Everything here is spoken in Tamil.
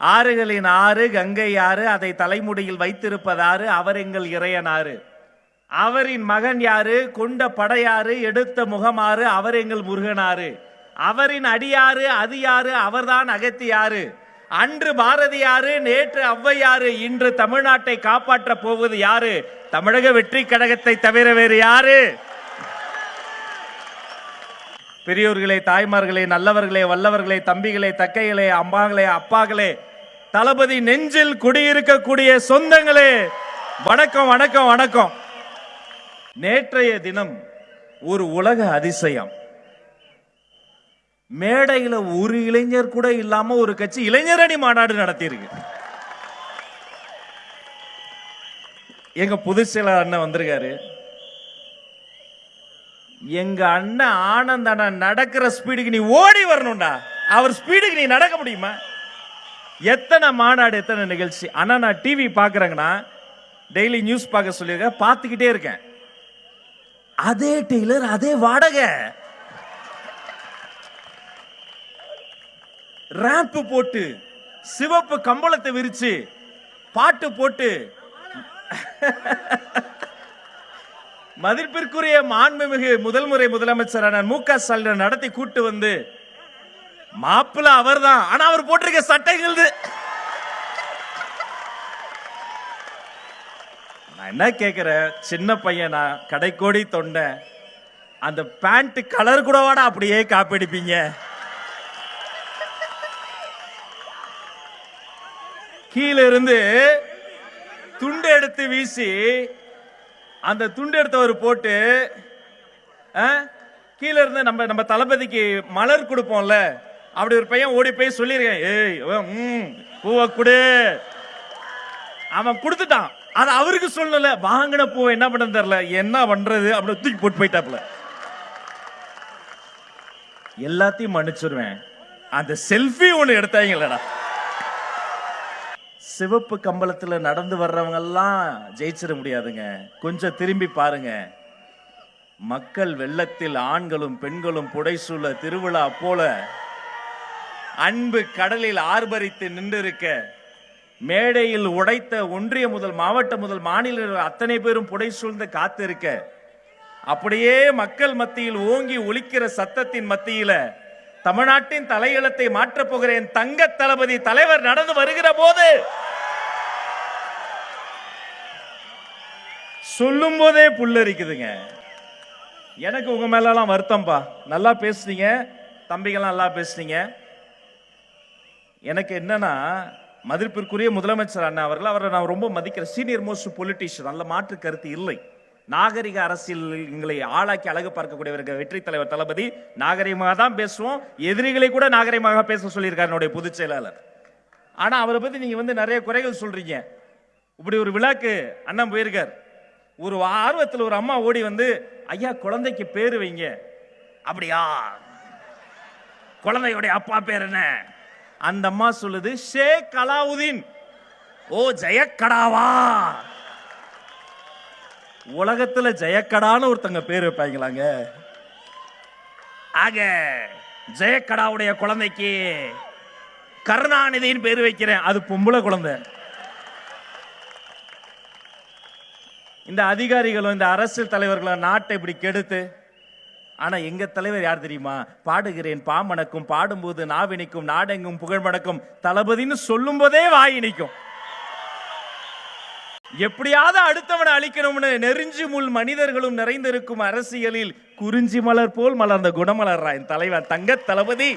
ஆறுகளின் ஆறு கங்கை ஆறு அதை தலைமுடியில் வைத்திருப்பதாறு அவர் எங்கள் இறையனாறு. அவரின் மகன் யாரு? கொண்ட படையாறு எடுத்த முகமாறு அவர் எங்கள் முருகனாறு அவரின் அடியாறு அது யாரு அவர்தான் அகத்தியாறு அன்று பாரதியாரு நேற்று ஔவையாறு இன்று தமிழ்நாட்டை காப்பாற்ற போவது யாரு? தமிழக வெற்றி கழகத்தை தவிர வேறு யாரு? பெரியோர்களே தாய்மார்களே நல்லவர்களே வல்லவர்களே தம்பிகளே தக்கைகளே அம்மாங்களே அப்பாங்களே தளபதி நெஞ்சில் குடியிருக்கக்கூடிய சொந்தங்களே வணக்கம் வணக்கம் வணக்கம். நேற்றைய தினம் ஒரு உலக அதிசயம். மேடையில ஒரு இளைஞர் கூட இல்லாம ஒரு கட்சி இளைஞரணி மாநாடு நடத்தியிருக்கு. எங்க பொதுச் செயலர் அண்ணன் வந்திருக்காரு. எங்க அண்ணன் ஆனந்த அண்ணன் நடக்கிற ஸ்பீடுக்கு நீ ஓடி வரணும்டா. அவர் ஸ்பீடுக்கு நீ நடக்க முடியுமா? எத்தனை மாநாடு எத்தனை நிகழ்ச்சி? ஆனால் நான் டிவி பார்க்குறேங்கன்னா டெய்லி நியூஸ் பார்க்க சொல்லியிருக்கேன். பார்த்துக்கிட்டே இருக்கேன். அதே டெய்லர் அதே வாடகை. ரேம்ப் போட்டு சிவப்பு கம்பளத்தை விரிச்சு பாட்டு போட்டு. மதிப்பிற்குரிய மாண்புமிகு முதல் முறை முதலமைச்சரான மு க ஸ்டாலின் நடத்தி கூட்டு வந்து மாப்பிள்ள அவர்தான். ஆனா அவர் போட்டிருக்க சட்டைகள் நான் என்ன கேக்குறேன்? சின்ன பையனா? கடைக்கோடி தொண்டை. அந்த பேண்ட் கலர் கூடவாடா அப்படியே காப்பிடிப்பீங்க கீழே இருந்து துண்டு எடுத்து வீசி அந்த துண்டு எடுத்தவர் போட்டு ஆ, இருந்து நம்ம நம்ம தளபதிக்கு மலர் கொடுப்போம்ல. அப்படி ஒரு பையன் ஓடி போய் சொல்லியிருக்கேன் ஏய் ம், பூவை கொடு. அவன் கொடுத்துட்டான். அது அவருக்கு சொல்லல. வாங்கின பூவை என்ன பண்ண தெரியல. என்ன பண்றது அப்படி தூக்கி போட்டு போயிட்டாப்ல எல்லாத்தையும் மன்னிச்சிருவேன். அந்த செல்ஃபி ஒண்ணு எடுத்தாங்களடா சிவப்பு கம்பளத்துல நடந்து வர்றவங்க எல்லாம் ஜெயிச்சிட முடியாதுங்க. கொஞ்சம் திரும்பி பாருங்க. மக்கள் வெள்ளத்தில் ஆண்களும் பெண்களும் புடைசூழ திருவிழா போல அன்பு கடலில் ஆர்ப்பரித்து நின்றிருக்க மேடையில் உடைத்த ஒன்றிய முதல் மாவட்ட முதல் மாநில அத்தனை பேரும் புடை சூழ்ந்து காத்திருக்க அப்படியே மக்கள் மத்தியில் ஓங்கி ஒலிக்கிற சத்தத்தின் மத்தியில தமிழ்நாட்டின் தலையெழுத்தை மாற்றப் போகிறேன் தங்க தளபதி தலைவர் நடந்து வருகிற போது. சொல்லும் போதே புல்லரிக்குதுங்க. எனக்கு உங்க மேலலாம் வருத்தம்பா. நல்லா பேசுனீங்க. தம்பிகள்லாம் நல்லா பேசுனீங்க. எனக்கு என்னன்னா மதிப்பிற்குரிய முதலமைச்சர் அண்ணா அவர்கள் அவரை நான் ரொம்ப மதிக்கிற சீனியர் மோஸ்ட் பொலிட்டிஷியன் நல்ல மாற்று கருத்து இல்லை. நாகரிக அரசியல் எங்களை ஆளாக்கி அழகு பார்க்கக்கூடியவர்கள் வெற்றி தலைவர் தளபதி நாகரிகமாக தான் பேசுவோம். எதிரிகளை கூட நாகரிகமாக பேச சொல்லியிருக்காரு என்னுடைய பொதுச் செயலாளர். ஆனால் அவரை பற்றி நீங்கள் வந்து நிறைய குறைகள் சொல்றீங்க. இப்படி ஒரு விழாக்கு அண்ணன் போயிருக்கார். ஒரு ஆர்வத்தில் ஒரு அம்மா ஓடி வந்து ஐயா குழந்தைக்கு பேர் வைங்க. அப்படியா? குழந்தையுடைய அப்பா பேர் என்ன? அந்த அம்மா சொல்லுது ஷேக் அலாவுதீன் ஓ ஜெயக்கடாவா? உலகத்துல ஜெயக்கடான்னு ஒருத்தங்க பேர் வைப்பாங்களாங்க. ஆக ஜெயக்கடாவுடைய குழந்தைக்கு கருணாநிதின்னு பேர் வைக்கிறேன். அது பொம்பளை குழந்தை. இந்த அதிகாரிகளும் இந்த அரசியல் தலைவர்களும் நாட்டை இப்படி கெடுத்து ஆனா எங்க தலைவர் யார் தெரியுமா? பாடுகிறேன் பாமணக்கும் பாடும்போது நாவினிக்கும் நாடெங்கும் புகழ் மணக்கும் தளபதின்னு சொல்லும் போதே வாயினிக்கும் எப்படியாவது அடுத்தவனை அழிக்கணும்னு நெறிஞ்சு முள் மனிதர்களும் நிறைந்திருக்கும் அரசியலில் குறிஞ்சி மலர் போல் மலர்ந்த குணமலர்றா என் தலைவர் தங்க தளபதி.